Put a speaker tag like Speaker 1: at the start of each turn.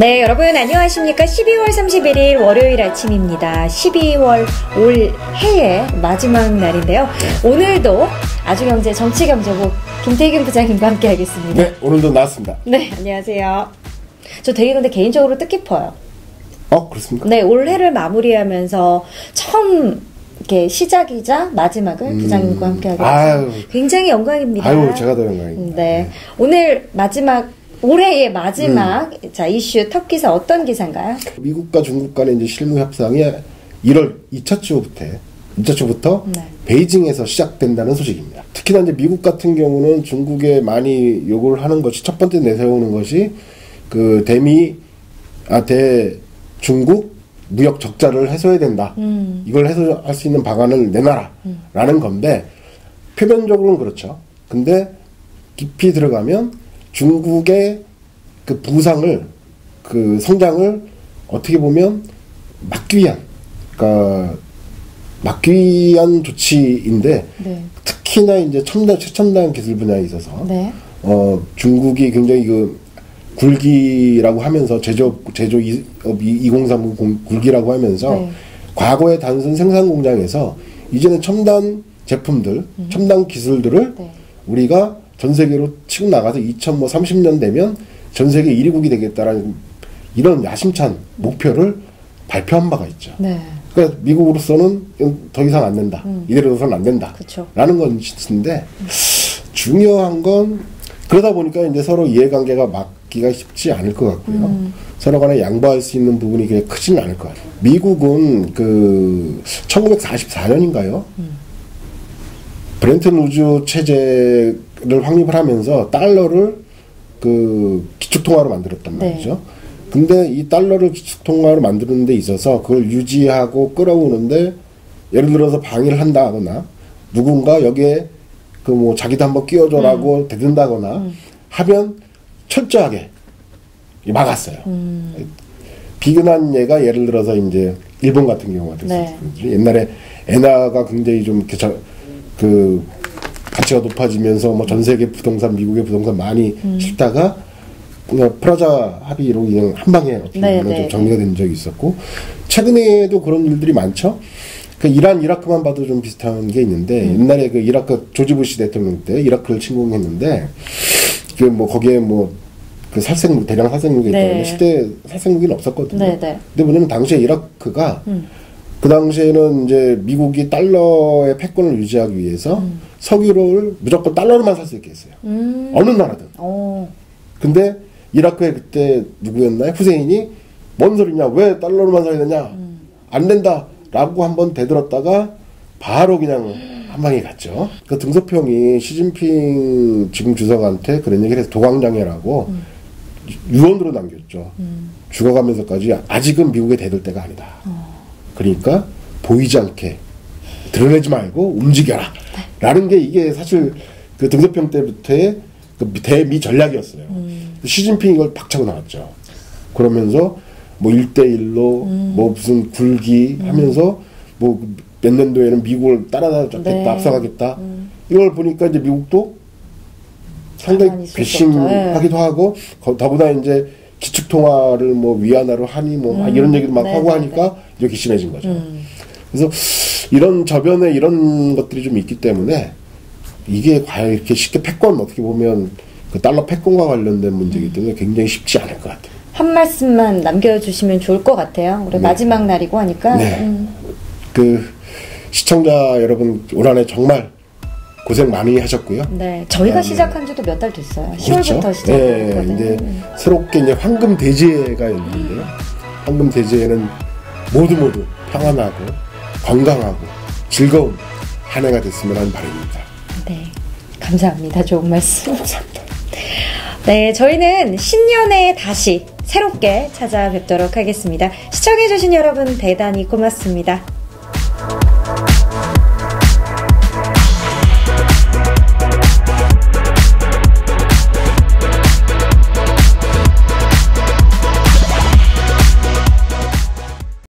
Speaker 1: 네, 여러분 안녕하십니까? 12월 31일 월요일 아침입니다. 12월 올 해의 마지막 날인데요. 오늘도 아주경제 정치경제부 김태균 부장님과 함께 하겠습니다.
Speaker 2: 네, 오늘도 나왔습니다.
Speaker 1: 네, 안녕하세요. 저 되게 근데 개인적으로 뜻깊어요.
Speaker 2: 어, 그렇습니까?
Speaker 1: 네, 올해를 마무리하면서 처음 이렇게 시작이자 마지막을 부장님과 함께 하게
Speaker 2: 음.
Speaker 1: 돼서 굉장히 영광입니다.
Speaker 2: 아유, 제가 더 영광입니다.
Speaker 1: 네. 오늘 마지막 올해의 마지막 자 이슈 기사 어떤 기사인가요?
Speaker 2: 미국과 중국 간의 이제 실무 협상이 1월 2차 주부터 2차 주부터
Speaker 1: 네.
Speaker 2: 베이징에서 시작된다는 소식입니다. 특히나 이제 미국 같은 경우는 중국에 많이 요구를 하는 것이 첫 번째 내세우는 것이 그 대미 아 대 중국 무역 적자를 해소해야 된다.
Speaker 1: 음.
Speaker 2: 이걸 해소할 수 있는 방안을 내놔라라는 건데 표면적으로는 그렇죠. 근데 깊이 들어가면 중국의 그 부상을 그 성장을 어떻게 보면 막기 위한 그러니까 막기 위한 조치인데
Speaker 1: 네.
Speaker 2: 특히나 이제 첨단 최첨단 기술 분야에 있어서
Speaker 1: 네.
Speaker 2: 어 중국이 굉장히 그 굴기라고 하면서 제조업 제조 이- 업2030 공- 굴기라고 하면서
Speaker 1: 네.
Speaker 2: 과거의 단순 생산 공장에서 이제는 첨단 제품들, 첨단 기술들을
Speaker 1: 음. 네.
Speaker 2: 우리가 전 세계로 치고 나가서 2030년 되면 전 세계 1위국이 되겠다라는 이런 야심찬 목표를 발표한 바가 있죠.
Speaker 1: 네.
Speaker 2: 그러니까 미국으로서는 더 이상 안 된다. 이대로서는 안 된다.
Speaker 1: 음. 그쵸.
Speaker 2: 라는 것인데 중요한 건 그러다 보니까 이제 서로 이해관계가 맞기가 쉽지 않을 것 같고요.
Speaker 1: 음.
Speaker 2: 서로 간에 양보할 수 있는 부분이 그렇게 크지는 않을 것 같아요. 미국은 그 1944년인가요? 브렌튼 우주 체제 를 확립을 하면서 달러를 그 기축통화로 만들었단
Speaker 1: 네.
Speaker 2: 말이죠. 근데 이 달러를 기축통화로 만드는 데 있어서 그걸 유지하고 끌어오는데 예를 들어서 방해를 한다거나 누군가 여기에 그 뭐 자기도 한번 끼워줘라고 대든다거나 하면 철저하게 막았어요. 비근한 예가 예를 들어서 이제 일본 같은 경우가 됐어요.
Speaker 1: 네.
Speaker 2: 옛날에 엔화가 굉장히 좀 그 가치가 높아지면서 뭐 전 세계 부동산 미국의 부동산 많이
Speaker 1: 음.
Speaker 2: 싫다가 그냥 프라자 합의로 그냥 한 방에 어떻게
Speaker 1: 네,
Speaker 2: 보면
Speaker 1: 네,
Speaker 2: 좀 정리가 된 적이 있었고 최근에도 그런 일들이 많죠. 그 이란 이라크만 봐도 좀 비슷한 게 있는데
Speaker 1: 음.
Speaker 2: 옛날에 그 이라크 조지 부시 대통령 때 이라크를 침공했는데 그 뭐 거기에 뭐 그 살생무 대량 살생무기
Speaker 1: 네.
Speaker 2: 있다는데 실제 살생무기는 없었거든요.
Speaker 1: 네, 네.
Speaker 2: 근데 뭐냐면 당시에 이라크가
Speaker 1: 음.
Speaker 2: 그 당시에는 이제 미국이 달러의 패권을 유지하기 위해서 석유를 무조건 달러로만 살 수 있게 했어요.
Speaker 1: 음.
Speaker 2: 어느 나라든.
Speaker 1: 오.
Speaker 2: 근데 이라크에 그때 누구였나요? 후세인이 뭔 소리냐? 왜 달러로만 사야 되냐? 안 된다. 라고 한번 대들었다가 바로 그냥 한 방에 갔죠. 그 등소평이 시진핑 지금 주석한테 그런 얘기를 해서 도광장애라고 유언으로 남겼죠. 죽어가면서까지 아직은 미국에 대들 때가 아니다. 그러니까 보이지 않게 드러내지 말고 움직여라. 라는 게 이게 사실 그 등소평 때부터의 그 대미 전략이었어요. 시진핑이 이걸 박차고 나왔죠. 그러면서 뭐 1대1로 뭐 무슨 굴기 하면서 뭐 몇 년도에는 미국을 따라잡겠다,
Speaker 1: 네.
Speaker 2: 앞서가겠다. 이걸 보니까 이제 미국도 상당히
Speaker 1: 없죠.
Speaker 2: 괘씸하기도 하고 거- 더구나 이제 기축통화를 뭐 위안화로 하니 뭐막 이런 얘기도 막
Speaker 1: 네,
Speaker 2: 하고
Speaker 1: 네,
Speaker 2: 하니까 이제 괘씸해진 거죠. 그래서 이런 저변에 이런 것들이 좀 있기 때문에 이게 과연 이렇게 쉽게 패권 어떻게 보면 그 달러 패권과 관련된 문제이기 때문에 굉장히 쉽지 않을 것 같아요.
Speaker 1: 한 말씀만 남겨주시면 좋을 것 같아요. 우리 마지막 날이고 하니까.
Speaker 2: 네.
Speaker 1: 음.
Speaker 2: 그 시청자 여러분 올 한해 정말 고생 많이 하셨고요.
Speaker 1: 네. 저희가
Speaker 2: 아, 네.
Speaker 1: 시작한 지도 몇 달 됐어요.
Speaker 2: 그렇죠.
Speaker 1: 10월부터
Speaker 2: 네,
Speaker 1: 시작했거든요.
Speaker 2: 이제 새롭게 이제 황금 대제가 열리는데요. 황금 대제에는 모두 모두 평안하고 건강하고 즐거운 한 해가 됐으면 하는 바람입니다.
Speaker 1: 네. 감사합니다. 좋은 말씀.
Speaker 2: 감사합니다.
Speaker 1: 네, 저희는 신년에 다시 새롭게 찾아뵙도록 하겠습니다. 시청해주신 여러분 대단히 고맙습니다.